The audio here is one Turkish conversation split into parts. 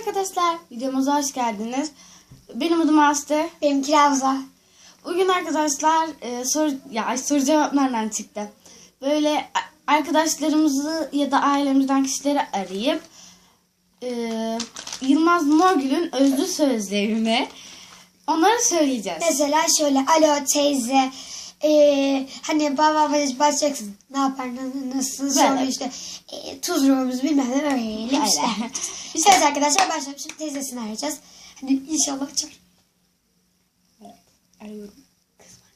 arkadaşlar, videomuza hoş geldiniz. Benim adım Aslı. Benimki Ravza. Bugün arkadaşlar e, soru, ya soru cevap nereden çıktı? Böyle arkadaşlarımızı ya da ailemizden kişileri arayıp e, Yılmaz Morgül'ün özlü sözlerini onları söyleyeceğiz. Mesela şöyle alo teyze eee, hani baba başlayacaksın ne yapar na- nasıl sonra işte eee, tuz ruhumuz bilmem ne öyle işte. Öyle. evet arkadaşlar başlayalım şimdi teyzesini arayacağız. Hani inşallah çıkar. Arıyorum. Kız var.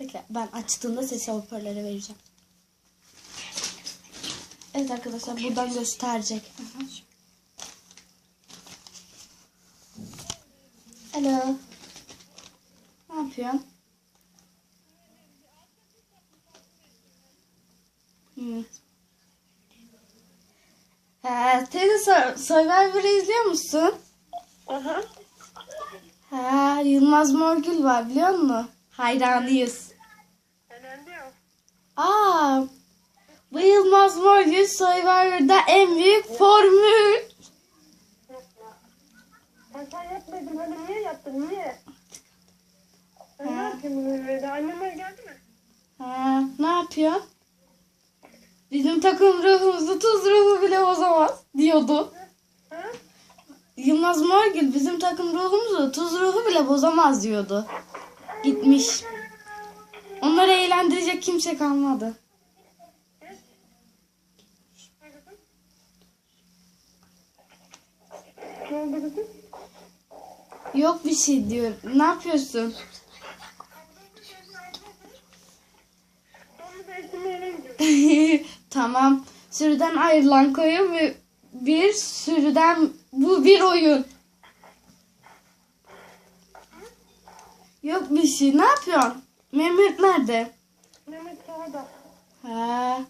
Bekle ben açtığımda ses hoparlöre vereceğim. Evet arkadaşlar buradan gösterecek. Alo. Ne yapıyorsun? Hmm. Ha, teyze Sur- Survivor'ı izliyor musun? Aha. Ha, Yılmaz Morgül var biliyor musun? Hayranıyız. Önemli yok. Aa, bu Yılmaz Morgül Survivor'da en büyük formül. Yapma. Ben sen yapmadın. Hani niye yaptın? Niye? Ben ne yapayım bunu böyle? Annemler geldi mi? Ha, ne yapıyor? Bizim takım ruhumuzu tuz ruhu bile bozamaz diyordu. Ha? Yılmaz Morgül bizim takım ruhumuzu tuz ruhu bile bozamaz diyordu. Gitmiş. Onları eğlendirecek kimse kalmadı. Yok bir şey diyor. Ne yapıyorsun? Tamam. Sürüden ayrılan koyun ve bir sürüden bu bir oyun. Yok bir şey. Ne yapıyorsun? Mehmet nerede? Mehmet sahada. Ha.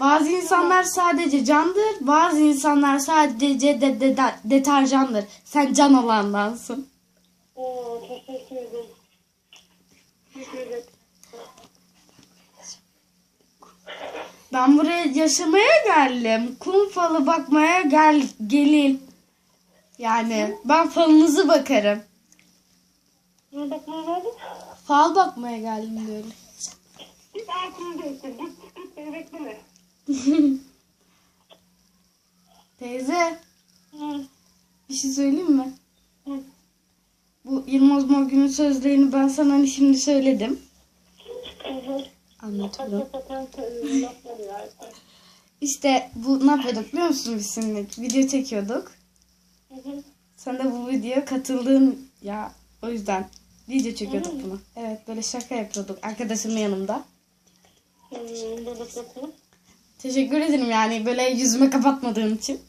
Bazı insanlar sadece candır, bazı insanlar sadece de, de, de- deterjandır. Sen can olandansın. Oo, teşekkür ederim. Teşekkür ederim. Ben buraya yaşamaya geldim. Kum falı bakmaya gel gelin. Yani ben falınızı bakarım. Ne bakmaya geldin? Fal bakmaya geldim diyorum. Git altını değiştir. Git, git beni bekleme. Teyze Hı. bir şey söyleyeyim mi? Hı. Bu Yılmaz Morgül'ün sözlerini ben sana hani şimdi söyledim. Hı hı. Anlatıyorum. İşte bu ne yapıyorduk biliyor musun biz seninle? Video çekiyorduk. Hı hı. Sen de bu videoya katıldın ya o yüzden video çekiyorduk bunu. Evet böyle şaka yapıyorduk arkadaşımın yanımda. Teşekkür ederim yani böyle yüzüme kapatmadığın için.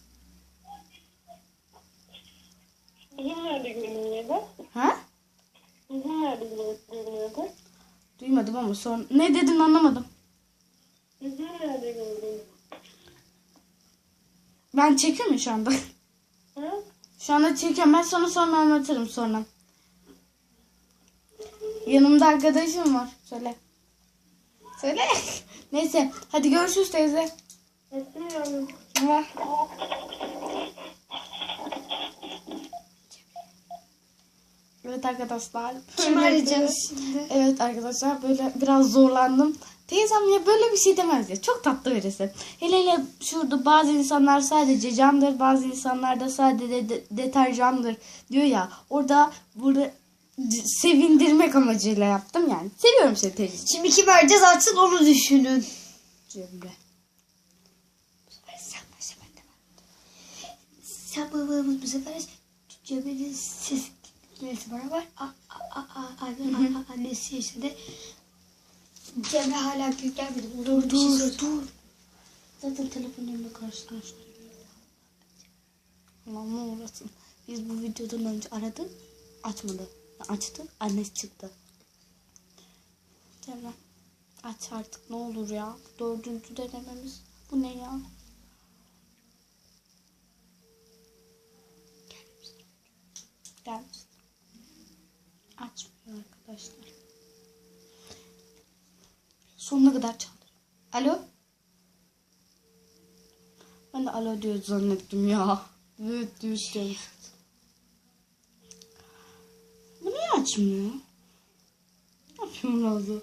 Bizim nerede görünüyordu? Ha? Bizim nerede görünüyordu? Duymadım ama sonra ne dedin anlamadım. Bizim nerede görünüyordu? Ben çekiyorum şu anda. Şu anda çekiyorum. Ben sana sonra anlatırım sonra. Yanımda arkadaşım var. Söyle. Söyle. Neyse. Hadi görüşürüz teyze. Evet arkadaşlar. Kim arayacağız şimdi? Evet arkadaşlar böyle biraz zorlandım. Teyzem ya böyle bir şey demez ya. Çok tatlı birisi. Hele hele şurada bazı insanlar sadece candır, bazı insanlar da sadece de- deterjandır diyor ya. Orada burada sevindirmek amacıyla yaptım yani. Seviyorum seni teyzeciğim. Şimdi kim arayacağız artık onu düşünün. Cemre. De babamız bu sefer Cemil'in ses gitmesi beraber a, a, a, Cemre hala gül gelmedi. Dur Dur dur. Zaten telefonumla karşılaştım. Allah'ım ne uğrasın. Biz bu videodan önce aradık. Açmadı. Açtı. Annesi çıktı. Cemre. Aç artık ne olur ya. Dördüncü denememiz. Bu ne ya? Gelmiş. Açmıyor arkadaşlar. Sonuna kadar çaldır. Alo? Ben de alo diyor zannettim ya. Evet diyor. Bu niye açmıyor? Ne yapayım?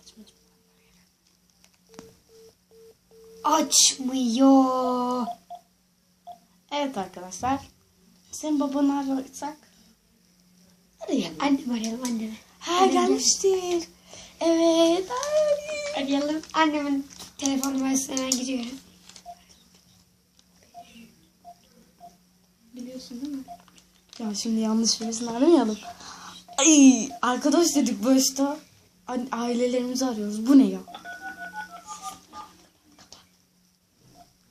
Açmadım. Açmıyor. Evet arkadaşlar. Senin babanı ararsak. Arayalım. Annem arayalım annemi. Ha gelmiştir. Evet. Ay. Arayalım. Annemin telefon numarasına hemen giriyorum. Biliyorsun değil mi? Ya şimdi yanlış birisini aramayalım. Ay arkadaş dedik başta. Ailelerimizi arıyoruz. Bu ne ya?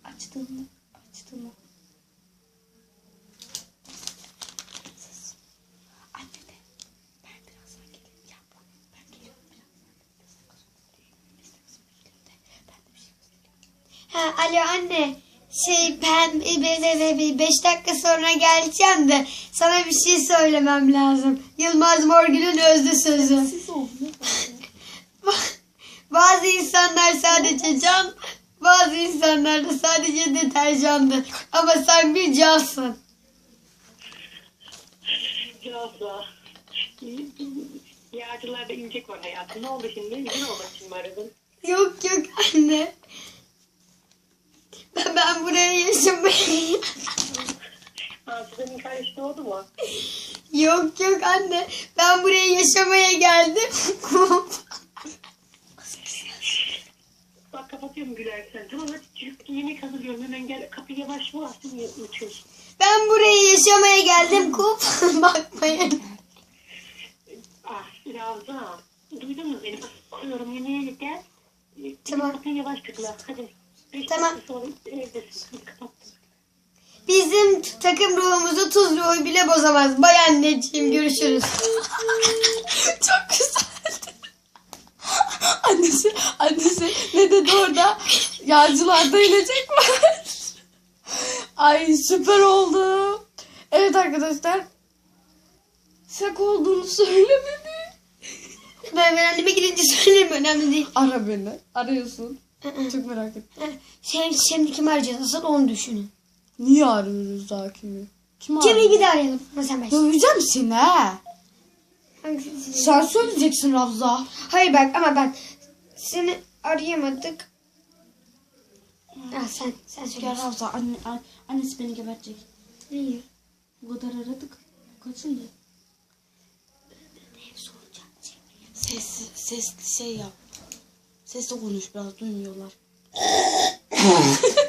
Açtın mı? Açtın mı? Ses. Anne de. Ben birazdan geleyim. Ya bu ben geliyorum birazdan. Biz de kızım geliyorum de. Ben de bir şey göstereyim. Ha, alo anne. Şey ben bir, bir, bir beş dakika sonra geleceğim de sana bir şey söylemem lazım. Yılmaz Morgül'ün özlü sözü. Oldu. Bazı insanlar sadece can, bazı insanlar da sadece deterjandır. Ama sen bir cansın. Yazla. Yağcılarda incek var hayatım. Ne oldu şimdi? Olmak için mi aradın? Yok yok anne. Ben, ben buraya yaşamayı... Ağzının kardeşi oldu mu? yok yok anne. Ben buraya yaşamaya geldim. Bak kapatıyorum gülersen. Tamam hadi çocuk yemek hazırlıyorum. Hemen gel. Kapıyı yavaş vur. Aslında unutuyorsun. ben buraya yaşamaya geldim. Kup bakmayın. Ah Ravza. Duydun mu beni? Bak koyuyorum yemeğe gel. Tamam. Kapıyı yavaş tıkla. Hadi. Tamam. Bizim takım ruhumuzu tuz ruhu bile bozamaz. Bay anneciğim görüşürüz. Çok güzeldi. annesi, annesi ne dedi orada? Yağcılarda inecek var. Ay süper oldu. Evet arkadaşlar. Şaka olduğunu söylemedi. Ben, ben anneme gidince söylerim önemli değil. Ara beni. Arıyorsun. Çok merak ettim. Şimdi, şimdi kim arayacağız asıl onu düşünün. Niye arıyoruz daha kimi? Kim Kimi arıyor? de arayalım. Mesela ben. Döveceğim seni ha. Hangisi? Sen söyleyeceksin Ravza. Hayır bak ama ben seni arayamadık. Ah sen sen söyle. Ya Ravza anne, an- annesi beni gebertecek. Niye? Bu kadar aradık. Kaçındı? Ses, sesli şey yap. Sesli konuş biraz duymuyorlar.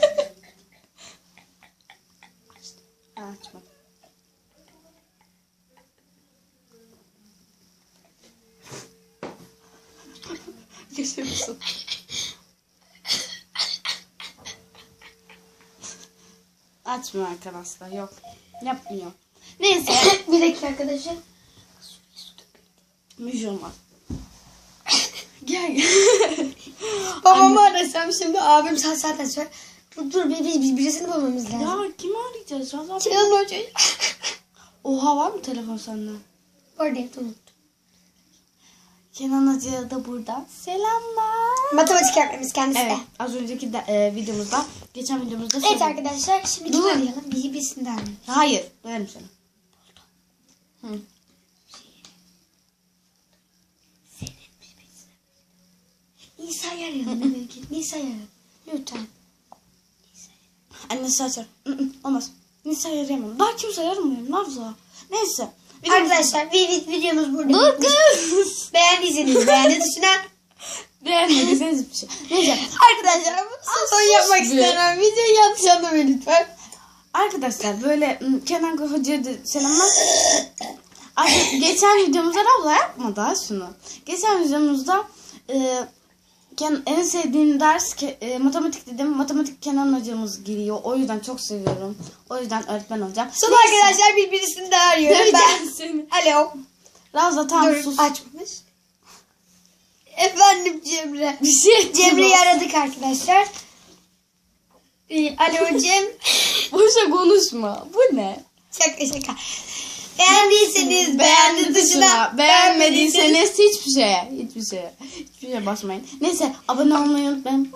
Yaşıyor musun? Açmıyor arkadaşlar yok. Yapmıyor. Neyse. bir dakika arkadaşlar. Müjyon var. Gel gel. Babamı arasam şimdi abim sen zaten söyle. Dur dur bir, bir, bir birisini bulmamız lazım. ya kimi arayacağız? Razan? Kenan Hoca. Oha var mı telefon sende? Orada evet unuttum. Kenan Hoca'ya da buradan selamlar. Matematik öğretmenimiz kendisi Evet az önceki de, e, videomuzda geçen videomuzda Evet söyledim. arkadaşlar şimdi Dur. arayalım? Bir birisini de arayalım. Hayır döverim seni. Hı. Nisa'yı arayalım belki. Nisa'yı arayalım. Lütfen. Annesi açar. Hı hı, Olmaz. Nisa'yı arayamam. Daha kimse aramıyor. Nabza. Neyse. Videomuz- Arkadaşlar vi- videomuz burada. Kız. Beğendiyseniz beğendi tuşuna. Beğenmediyseniz bir şey. Neyse. Arkadaşlar bu son yapmak istiyorum. Videoyu yanlış anlamayın lütfen. Arkadaşlar böyle m, Kenan Hoca'ya da selamlar. Artık geçen videomuzda abla yapma daha şunu. Geçen videomuzda e, Ken, en sevdiğim ders e, matematik dedim. Matematik Kenan hocamız giriyor. O yüzden çok seviyorum. O yüzden öğretmen olacağım. Son arkadaşlar bir birisini daha arıyorum. Döveceğim Ben... seni. Alo. Ravza tamam Dur sus. açmamış. Efendim Cemre. Bir şey Cemre'yi aradık arkadaşlar. Ee, Alo Cem. Boşa konuşma. Bu ne? şaka şaka. Beğendiyseniz beğendi tuşuna. Beğenmediyseniz hiçbir şeye, hiçbir şeye, hiçbir şeye basmayın. Neyse abone olmayı unutmayın.